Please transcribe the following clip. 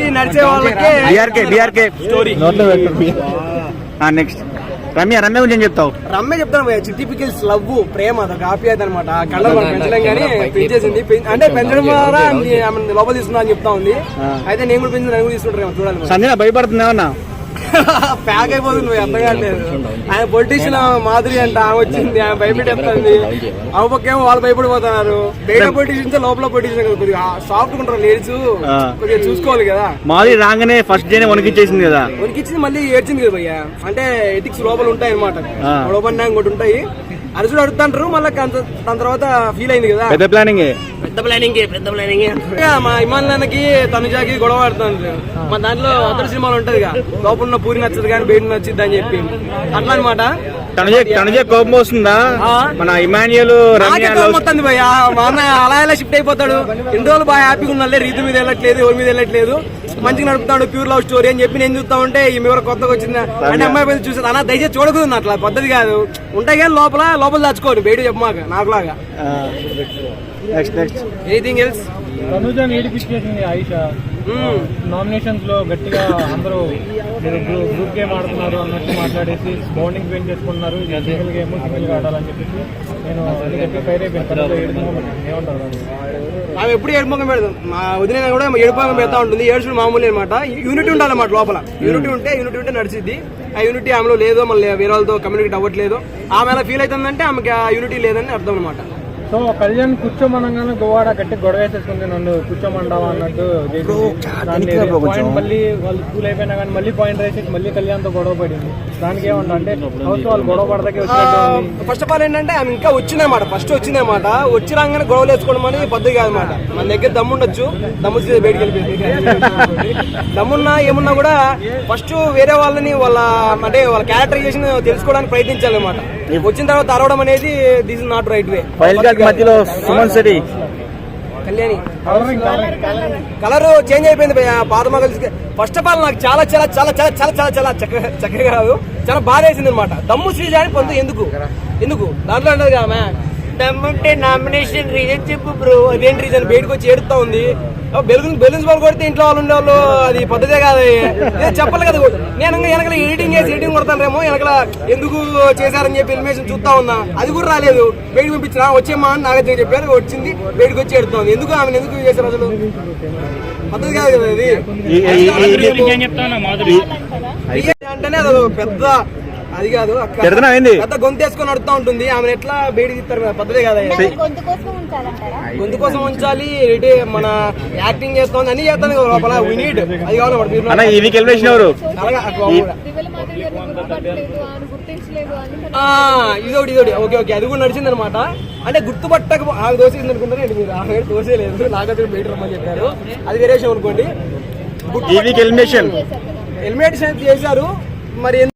చూసి నడిచే వాళ్ళకి BRK BRK story next Ramya Ramya గురించి ఏం చెప్తావు? రమ్మే చెప్తాను భయ్య చిట్టి పికిల్స్ లవ్ ప్రేమ అదొక ఆప్యాయత అనమాట కళ్ళ మనం పెంచలేం కానీ పెంచేసింది. అంటే పెంచడం ద్వారా లోపల తీసుకున్నా అని చెప్తా ఉంది. అయితే నేను కూడా పెంచిన నేను కూడా తీసుకుంటాను చూడాలి. సంజన ప్యాక్ అయిపోతుంది నువ్వు కావట్లేదు ఆయన పొలిటీషియన్ మాదిరి అంట ఆమె వచ్చింది ఆమె భయపెట్టేస్తుంది ఆ పక్కేమో వాళ్ళు భయపడిపోతున్నారు. బయట పొలిటీషియన్స్ లోపల పొలిటీషియన్ కొద్దిగా సాఫ్ట్ ఉంటారు లేడీస్. ఆ. కొద్దిగా చూసుకోవాలి కదా. మాది రాగానే ఫస్ట్ డేనే వణికిచ్చేసింది కదా. ఉనికిచ్చింది మళ్ళీ ఏడ్చింది కదా భయ్య. అంటే ఎథిక్స్ లోపల ఉంటాయి అనమాట. గొడవపడినా ఇంకోటి ఉంటాయి. అరుసుడు అడుగుతాంటారు మళ్ళీ దాని తర్వాత ఫీల్ అయింది కదా. పెద్ద ప్లానింగ్ పెద్ద ప్లానింగ్ పెద్ద ప్లానింగ్ మా ఇమాన్లకి తనుజాకి గొడవ ఆడుతుంది మా దాంట్లో అతడి సినిమాలు ఉంటది లోపల ఉన్న పూరి నచ్చదు కానీ బయట నచ్చింది అని చెప్పి. అట్లా అనమాట తనుజ తనుజ కోపం వస్తుందా. మన ఇమాన్యుల్ వస్తుంది భయ్య. మా అన్న అలా ఎలా షిఫ్ట్ అయిపోతాడు. ఎన్ని రోజులు బాగా హ్యాపీగా ఉన్నాలే రీతి మీద వెళ్ళట్లేదు ఎవరి మీద వెళ్ళట్లేదు. మంచిగా నడుపుతాడు ప్యూర్ లవ్ స్టోరీ అని చెప్పి నేను చూస్తా ఉంటే ఈ ఎవరు కొత్తగా వచ్చిందా అంటే అమ్మాయి మీద చూసాను అన్న దయచేసి చూడకూడదు అట్లా పద్ధతి కాదు. ఉంటాయి కానీ లోపల లోపల దాచుకోండి బయట చెప్పమాక నాకులాగా. నెక్స్ట్ నెక్స్ట్ ఎనీథింగ్ ఎల్స్ నామినేషన్స్లో గట్టిగా అందరూ మీరు గ్రూప్ గేమ్ ఆడుతున్నారు అన్నట్టు మాట్లాడేసి బౌండింగ్ పెయిన్ చేసుకుంటున్నారు. సింగిల్ గేమ్ సింగిల్ ఆడాలని చెప్పేసి నేను చెప్పి ఫైర్ అయిపోయాను ఏమంటారు? ఆమె ఎప్పుడు ఏడుపుగా పెడతాం? మా వదిన కూడా ఏడుపుగా పెడతా ఉంటుంది. ఏడుచుడు మామూలు అనమాట యూనిటీ ఉండాలన్నమాట లోపల. యూనిటీ ఉంటే యూనిటీ ఉంటే నడిచిద్ది. ఆ యూనిటీ ఆమెలో లేదు మళ్ళీ వేరే వాళ్ళతో కమ్యూనికేట్ అవ్వట్లేదు. ఆమె అలా ఫీల్ అవుతుందంటే ఆమెకి ఆ యూనిటీ లేదని అర్థం అనమాట సో కళ్యాణ్ కూర్చోమనగానే గోవాడ గట్టి గొడవ వేసేసుకుంది నన్ను. కూర్చోమంటావా అన్నట్టు పాయింట్ మళ్ళీ వాళ్ళు స్కూల్ అయిపోయినా కానీ మళ్ళీ పాయింట్ వేసేసి మళ్ళీ కళ్యాణ్తో గొడవ పడింది. దానికి ఏమంటా అంటే హౌస్ వాళ్ళు గొడవ పడదాకే. ఫస్ట్ ఆఫ్ ఆల్ ఏంటంటే ఆమె ఇంకా వచ్చిందన్నమాట. ఫస్ట్ వచ్చిందన్నమాట. వచ్చి రాగానే గొడవలు వేసుకోవడం అనేది పద్ధతి కాదన్నమాట. మన దగ్గర దమ్ము ఉండొచ్చు. దమ్ము బయటికి వెళ్ళిపోయింది. దమ్మున్నా ఏమున్నా కూడా ఫస్ట్ వేరే వాళ్ళని వాళ్ళ అంటే వాళ్ళ క్యారెక్టరైజేషన్ తెలుసుకోవడానికి ప్రయత్నించాలన్నమాట. వచ్చిన తర్వాత అరవడం అనేది this is not right way file మధ్యలో సుమన్ శెట్టి. కళ్యాణి. కలర్ చేంజ్ అయిపోయింది భయ్య పాత మొగలు ఫస్ట్ ఆఫ్ ఆల్ నాకు చాలా చాలా చాలా చాలా చాలా చాలా చాలా చక్కగా చక్కగా కాదు చాలా బాధ వేసింది అనమాట దమ్ము శ్రీజ అని పొందు ఎందుకు? ఎందుకు? దాంట్లో అంటది కదా దమ్ముంటే నామినేషన్ రీజన్ చెప్పు బ్రో అదేంటి రీజన్ బయటకు వచ్చి ఏడుతా ఉంది బెలూన్ బెలూన్స్ బాల్ కొడితే ఇంట్లో వాళ్ళు ఉండేవాళ్ళు అది పద్ధతే కాదు చెప్పాలి కదా నేను వెనకల ఎడిటింగ్ చేసి ఎడిటింగ్ కొడతానేమో వెనకల ఎందుకు చేశారని చెప్పి ఇన్ఫర్మేషన్ చూస్తా ఉన్నా అది కూడా రాలేదు బయటకు పంపించిన వచ్చేమ్మా అని నాగార్జున చెప్పారు వచ్చింది బయటకు వచ్చి ఎడుతోంది ఎందుకు ఆమెను ఎందుకు చేశారు అసలు పద్ధతి కాదు కదా ఇది అంటేనే అది పెద్ద అది కాదు తిడుతున్నావు ఏంది? పెద్ద గొంతేసుకొని నడుతా ఉంటుంది. ఆమె ఎట్లా బయట తీస్తారు కదా, పద్ధతే కదా ఇది. గొంతు కోసం ఉంచాలంటారా? గొంతు కోసం ఉంచాలి ఏంటి మన యాక్టింగ్ చేస్తోంది అన్ని చేస్తాను కదా లోపల. వీ నీడ్ అది కావాలి వీక్ ఎలివేషన్ ఎవరు ఆ, ఇదోటి ఇదోటి. Okay okay. అది కూడా నడిచింది అనమాట అంటే గుర్తుపట్టక ఆమె దోసేసింది అనుకుంటారు? ఏంటి మీరు? ఆమె దోసేయలేదు నాకైతే బయట రమ్మని చెప్పారు. అది వేరే విషయం అనుకోండి. ఎలిమినేషన్ హెల్మెట్ చేశారు. మరి